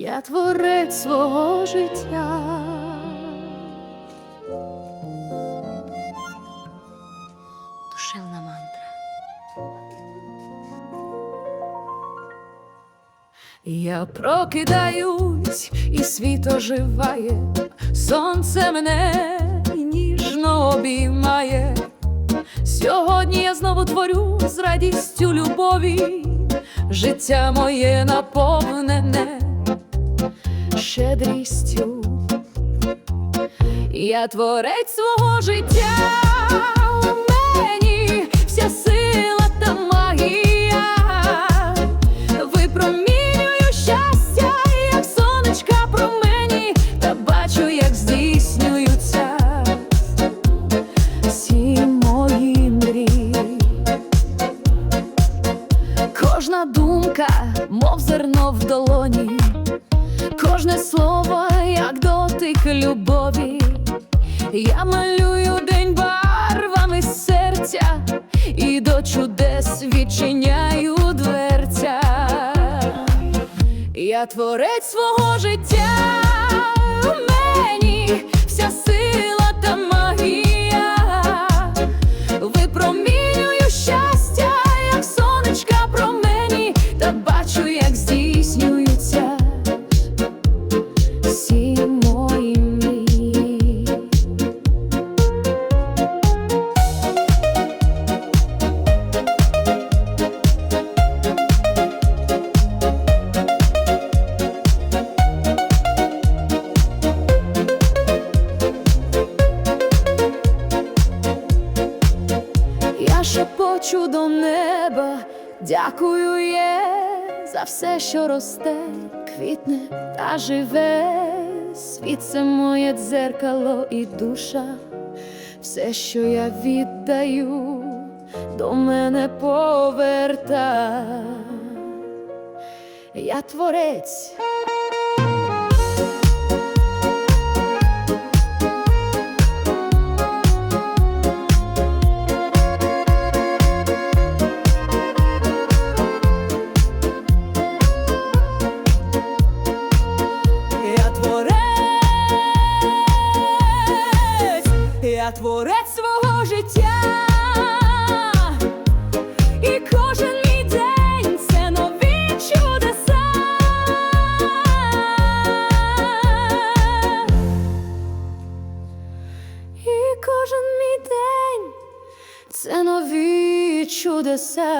я творець свого життя. Душевна мантра. Я прокидаюсь, і світ оживає, сонце мене ніжно обіймає. Сьогодні я знову творю з радістю любові, життя моє наповнене щедрістю. Я творець свого життя, у мені вся сила та магія. Випромінюю щастя, як сонечка промені, та бачу, як здійснюються всі мої мрії. Кожна думка, мов зерно в долоні, кожне слово, як дотик любові. Я малюю день барвами серця і до чудес відчиняю дверця. Я творець свого життя, шепочу до неба, дякую є за все, що росте, квітне та живе. Світ це моє дзеркало і душа, все, що я віддаю, до мене поверта. Я творець. Творець свого життя, і кожен день це нові чудеса. І кожен мій це нові чудеса.